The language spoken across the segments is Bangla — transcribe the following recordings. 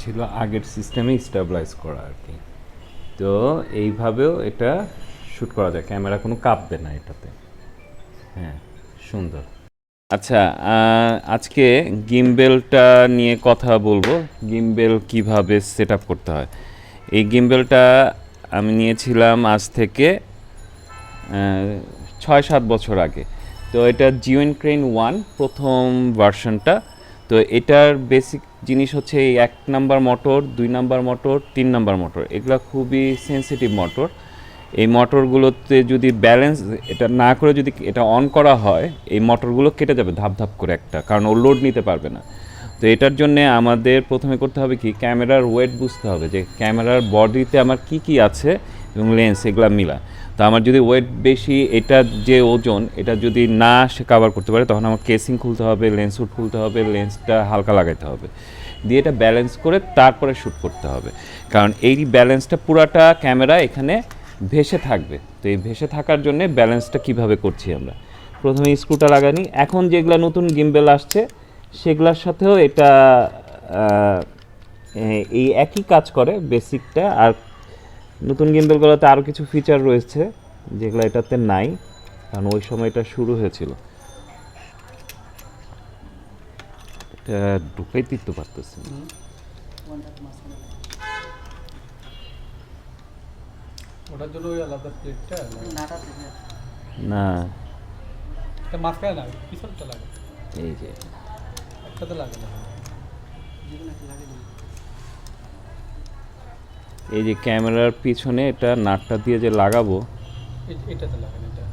ছিল আগের সিস্টেমে স্টেবিলাইজ করা আর কি। তো এইভাবেও এটা শ্যুট করা যায়। ক্যামেরা কোনো কাঁপবে না এটাতে। হ্যাঁ সুন্দর। আচ্ছা আজকে গিমবেলটা নিয়ে কথা বলব। গিমবেল কীভাবে সেট করতে হয়? এই গিমবেলটা আমি নিয়েছিলাম আজ থেকে ছয় সাত বছর আগে। তো এটা জিওন ক্রেন ওয়ান প্রথম ভার্সনটা তো এটার বেসিক জিনিস হচ্ছে এই এক নাম্বার মোটর দুই নাম্বার মোটর তিন নাম্বার মোটর এগুলো খুবই সেনসিটিভ মোটর এই মোটরগুলোতে যদি ব্যালেন্স এটা না করে যদি এটা অন করা হয়, এই মোটরগুলো কেটে যাবে ধাপ ধাপ করে একটা, কারণ ও লোড নিতে পারবে না। তো এটার জন্যে আমাদের প্রথমে করতে হবে কি ক্যামেরার ওয়েট বুঝতে হবে যে ক্যামেরার বডিতে আমার কি কি আছে এবং লেন্স এগুলো মিলা তো আমার যদি ওয়েট বেশি, এটা যে ওজন, এটা যদি না সে কাভার করতে পারে, তখন আমার কেসিং খুলতে হবে লেন্স শ্যুট খুলতে হবে লেন্সটা হালকা লাগাইতে হবে। দিয়ে এটা ব্যালেন্স করে তারপরে শ্যুট করতে হবে। কারণ এই ব্যালেন্সটা পুরাটা ক্যামেরা এখানে ভেসে থাকবে। তো এই ভেসে থাকার জন্য ব্যালেন্সটা কীভাবে করছি আমরা? প্রথমে স্ক্রুটা লাগানি। এখন যেগুলো নতুন গিম্বেল আসছে, সেগুলোর সাথেও এটা এই একই কাজ করে বেসিকটা আর নতুন গিম্বেলগুলোতে আরও কিছু ফিচার রয়েছে যেগুলো এটাতে নাই কারণ ওই সময় এটা শুরু হয়েছিল। এটা ঢুকাই দিতে পারতেছি না। ওটার জন্য ওই আলাদা না? এটা মাঝখানে লাগে পিছনটা লাগে। এই যে। লাগে না। এই যে ক্যামেরার পিছনে এটা নাটটা দিয়ে যে লাগাবো। এ- এটাতে লাগে না এটা।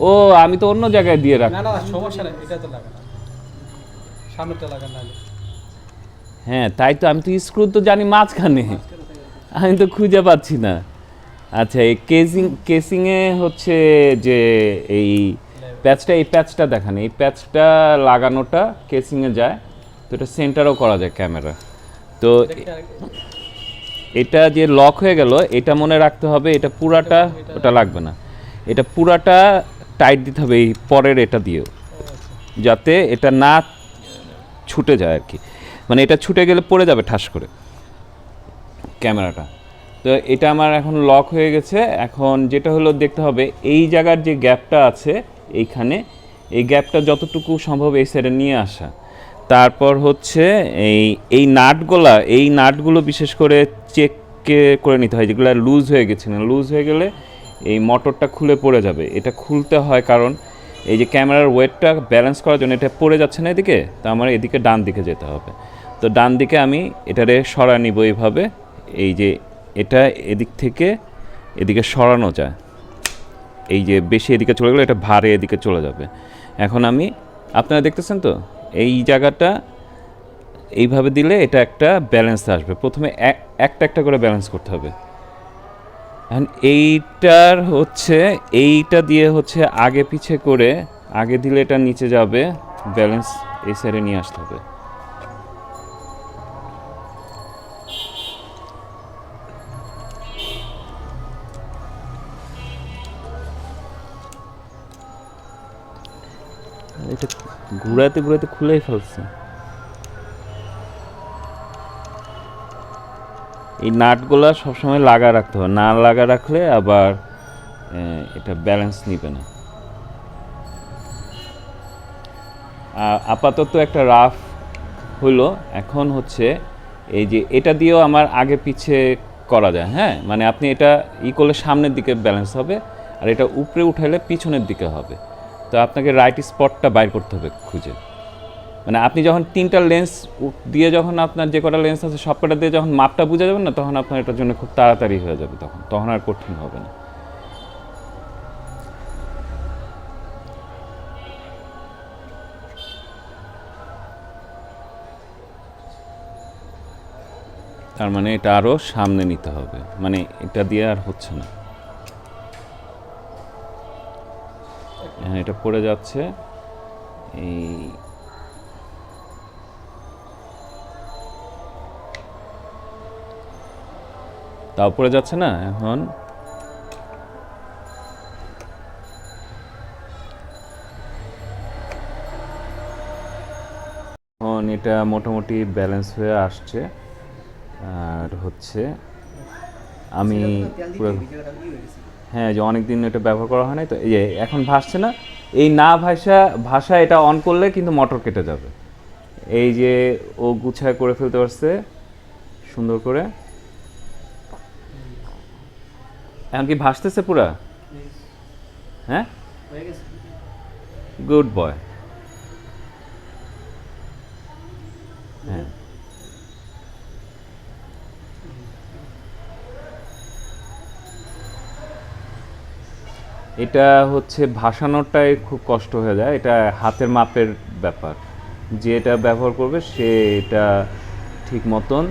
ও আমি তো অন্য জায়গায় দিয়ে রাখ না না সমস্যা নেই এটাতে লাগে না সামনেটা লাগে না হ্যাঁ তাই তো আমি তো স্ক্রু তো জানি মাঝখানে। আমি তো খুঁজে পাচ্ছি না। আচ্ছা এই কেসিং কেসিংয়ে হচ্ছে যে এই প্যাচটা এই প্যাচটা দেখান। এই প্যাচটা লাগানোটা কেসিংয়ে যায় তো এটা সেন্টারও করা যায় ক্যামেরা। তো এটা যে লক হয়ে গেল, এটা মনে রাখতে হবে, এটা পুরাটা ওটা লাগবে না। এটা পুরাটা টাইট দিতে হবে এই পরের এটা দিয়েও, যাতে এটা না ছুটে যায় আর কি। মানে এটা ছুটে গেলে পড়ে যাবে ঠাস করে ক্যামেরাটা। তো এটা আমার এখন লক হয়ে গেছে। এখন যেটা হলো দেখতে হবে, এই জায়গার যে গ্যাপটা আছে, এইখানে, এই গ্যাপটা যতটুকু সম্ভব এই সাইডে নিয়ে আসা। তারপর হচ্ছে এই এই নাটগুলা, এই নাটগুলো বিশেষ করে চেক করে নিতে হয়, যেগুলো লুজ হয়ে গেছে না। লুজ হয়ে গেলে এই মোটরটা খুলে পড়ে যাবে। এটা খুলতে হয় কারণ এই যে ক্যামেরার ওয়েটটা ব্যালেন্স করার জন্য এটা পড়ে যাচ্ছে না এদিকে, তো আমার এদিকে ডান দিকে যেতে হবে। তো ডান দিকে আমি এটারে সরা নিব এইভাবে। এই যে এটা এদিক থেকে এদিকে সরানো যায়। এই যে বেশি এদিকে চলে গেলে এটা ভারে এদিকে চলে যাবে। এখন আমি, আপনারা দেখতেছেন তো? এই জায়গাটা এইভাবে দিলে এটা একটা ব্যালেন্স আসবে। প্রথমে এক- একটা একটা করে ব্যালেন্স করতে হবে। এইটার হচ্ছে, এইটা দিয়ে হচ্ছে আগে পিছে করে, আগে দিলে এটা নিচে যাবে ব্যালেন্স এই সাইডে নিয়ে আসতে হবে। এটা ঘুরাতে ঘুরাতে খুলেই ফেলছে। এই নাটগুলা সবসময় লাগা রাখতে হবে না লাগা রাখলে আবার এটা ব্যালেন্স নিবে না। আ- আপাতত একটা রাফ হলো এখন হচ্ছে এই যে এটা দিয়েও আমার আগে পিছে করা যায় হ্যাঁ? মানে আপনি এটা ই করলে সামনের দিকে ব্যালেন্স হবে, আর এটা উপরে উঠাইলে পিছনের দিকে হবে। তো আপনাকে রাইট স্পটটা বাইর করতে হবে খুঁজে। মানে আপনি যখন তিনটা লেন্স দিয়ে যখন আপনার যে কটা লেন্স আছে সব কটা দিয়ে যখন মাপটা বুঝে যাবেন না, তখন আপনার এটার জন্য খুব তাড়াতাড়ি হয়ে যাবে তখন। তখন আর কঠিন হবে না। তার মানে এটা আরও সামনে নিতে হবে। মানে এটা দিয়ে আর হচ্ছে না। হ্যাঁ এটা পড়ে যাচ্ছে। এই তাও পড়ে যাচ্ছে না এখন? এখন এটা মোটামুটি ব্যালেন্স হয়ে আসছে। আর হচ্ছে আমি পুরো হ্যাঁ যে অনেক দিন এটা ব্যবহার করা হয় নাই তো এই যে এখন ভাসছে না। এই না ভাষা ভাষা এটা অন করলে কিন্তু মোটর কেটে যাবে। এই যে ও গুছায় করে ফেলতে পারছে সুন্দর করে। এখন কি ভাসতেছে পুরা? হ্যাঁ? গুড বয় হ্যাঁ। এটা হচ্ছে ভাসানোটাই খুব কষ্ট হয়ে যায়। এটা হাতের মাপের ব্যাপার। যে এটা ব্যবহার করবে, সে এটা ঠিক মতন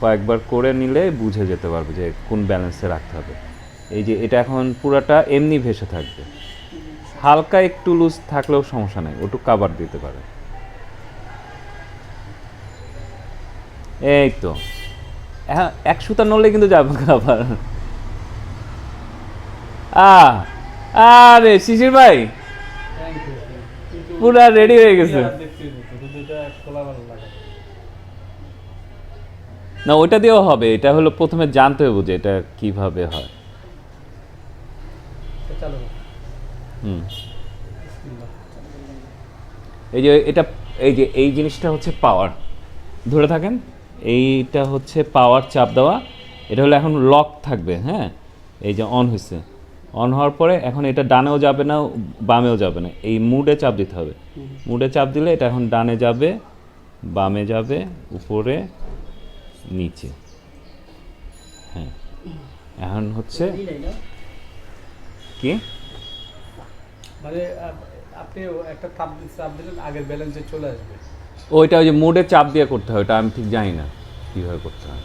কয়েকবার করে নিলে বুঝে যেতে পারবে যে কোন ব্যালেন্সে রাখতে হবে। এই যে এটা এখন পুরাটা এমনি ভেসে থাকবে। হালকা একটু লুজ থাকলেও সমস্যা নেই, ওটু কাবার দিতে পারে। এই তো। হ্যাঁ এক সুতা নড়লে কিন্তু যাবে কাবার আ আরে, শিশির ভাই। পুরা রেডি হয়ে গেছে। না, ওইটা দিয়েও হবে। এটা হলো প্রথমে জানতে হবে যে এটা কীভাবে হয়। হুম। এই যে, এটা, এই যে, এই জিনিসটা হচ্ছে পাওয়ার ধরে থাকেন, এইটা হচ্ছে পাওয়ার চাপ দেওয়া। এটা হলো এখন লক থাকবে হ্যাঁ? এই যে অন হয়েছে অন হওয়ার পরে এখন এটা ডানেও যাবে না বামেও যাবে না। এই মুডে চাপ দিতে হবে। মুডে চাপ দিলে এটা এখন ডানে যাবে বামে যাবে উপরে নিচে। হ্যাঁ। এখন হচ্ছে কি? মানে আপনি একটা চাপ চাপ দিলেন আগের ব্যালেন্সে চলে আসবে। ওইটা ওই যে মোডে চাপ দিয়ে করতে হয় ওটা আমি ঠিক জানি না কীভাবে করতে হয়।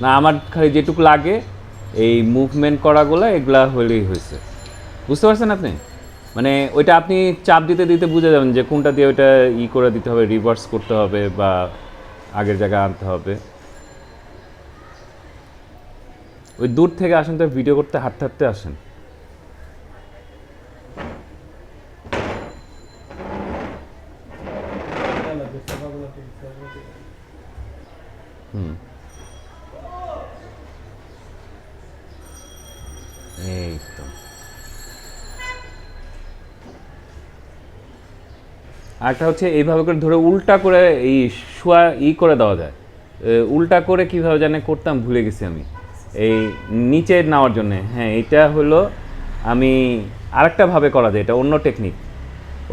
না আমার খালি যেটুকু লাগে এই মুভমেন্ট করাগুলো এগুলা হলেই হয়েছে বুঝতে পারছেন আপনি? মানে ওইটা আপনি চাপ দিতে দিতে বুঝে যাবেন যে কোনটা দিয়ে ওইটা ই করে দিতে হবে রিভার্স করতে হবে বা আগের জায়গায় আনতে হবে। ওই দূর থেকে আসেন তো ভিডিও করতে, হাঁটতে হাঁটতে আসেন। হুম এই তো আরেকটা হচ্ছে এইভাবে করে ধরে উল্টা করে এই শোয়া ই করে দেওয়া যায়। উল্টা করে কীভাবে জানে করতাম ভুলে গেছি আমি। এই নিচে নেওয়ার জন্যে। হ্যাঁ এটা হলো আমি আরেকটা ভাবে করা যায় এটা অন্য টেকনিক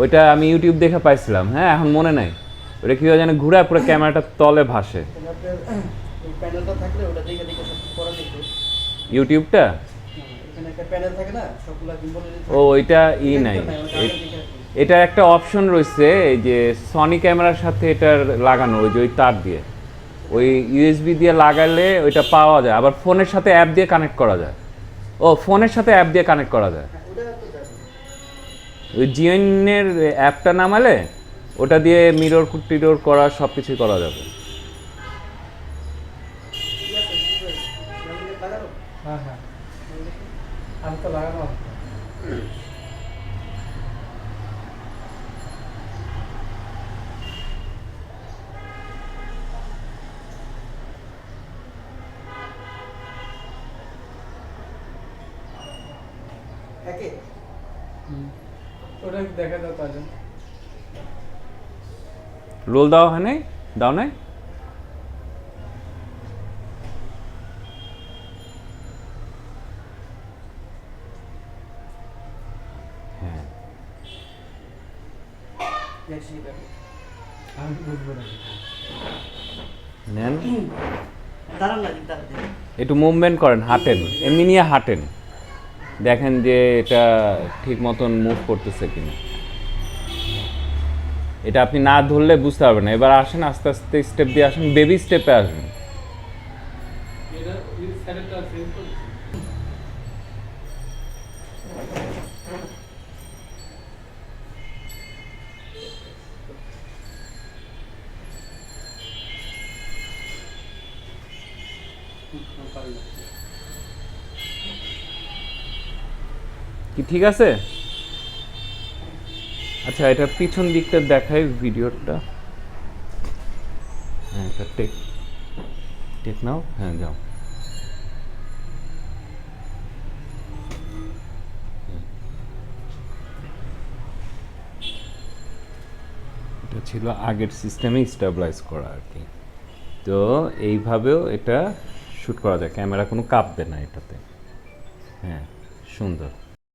ওইটা আমি ইউটিউব দেখে পাইছিলাম। হ্যাঁ এখন মনে নাই। ওটা কীভাবে জানে ঘুরে পুরো ক্যামেরাটা তলে ভাসে। ইউটিউবটা ও ওইটা ই নাই। এটা একটা অপশন রয়েছে, এই যে সনি ক্যামেরার সাথে এটার লাগানো, ওই যে ওই তার দিয়ে। ওই ইউএসবি দিয়ে লাগালে ওইটা পাওয়া যায়, আবার ফোনের সাথে অ্যাপ দিয়ে কানেক্ট করা যায়। ও ফোনের সাথে অ্যাপ দিয়ে কানেক্ট করা যায়। ওই জিওনের অ্যাপটা নামালে, ওটা দিয়ে মিরর টিরোর করা সব কিছুই করা যাবে। হ্যাঁ হ্যাঁ। আমি তো লাগানো হুম। ওটা দেখা দাও তাহলে। রোল দেওয়া হয় নাই দাও নাই? হ্যাঁ। নেন। একটু মুভমেন্ট করেন হাঁটেন। এমনি নিয়ে হাঁটেন। দেখেন যে এটা ঠিক মতন মুভ করতেছে কিনা। এটা আপনি না ধরলে বুঝতে পারবেন না। এবার আসেন আস্তে আস্তে স্টেপ দিয়ে আসেন বেবি স্টেপে আসবেন এটা এই কি ঠিক আছে? আচ্ছা এটা পিছন দিকটা দেখাই ভিডিওটা। হ্যাঁ এটা টেক টেক নাও হ্যাঁ যাও। এটা ছিল আগের সিস্টেমে স্টেবিলাইজ করা আর কি। তো এইভাবেও এটা শ্যুট করা যায়। ক্যামেরা কোনো কাঁপবে না এটাতে। হ্যাঁ সুন্দর।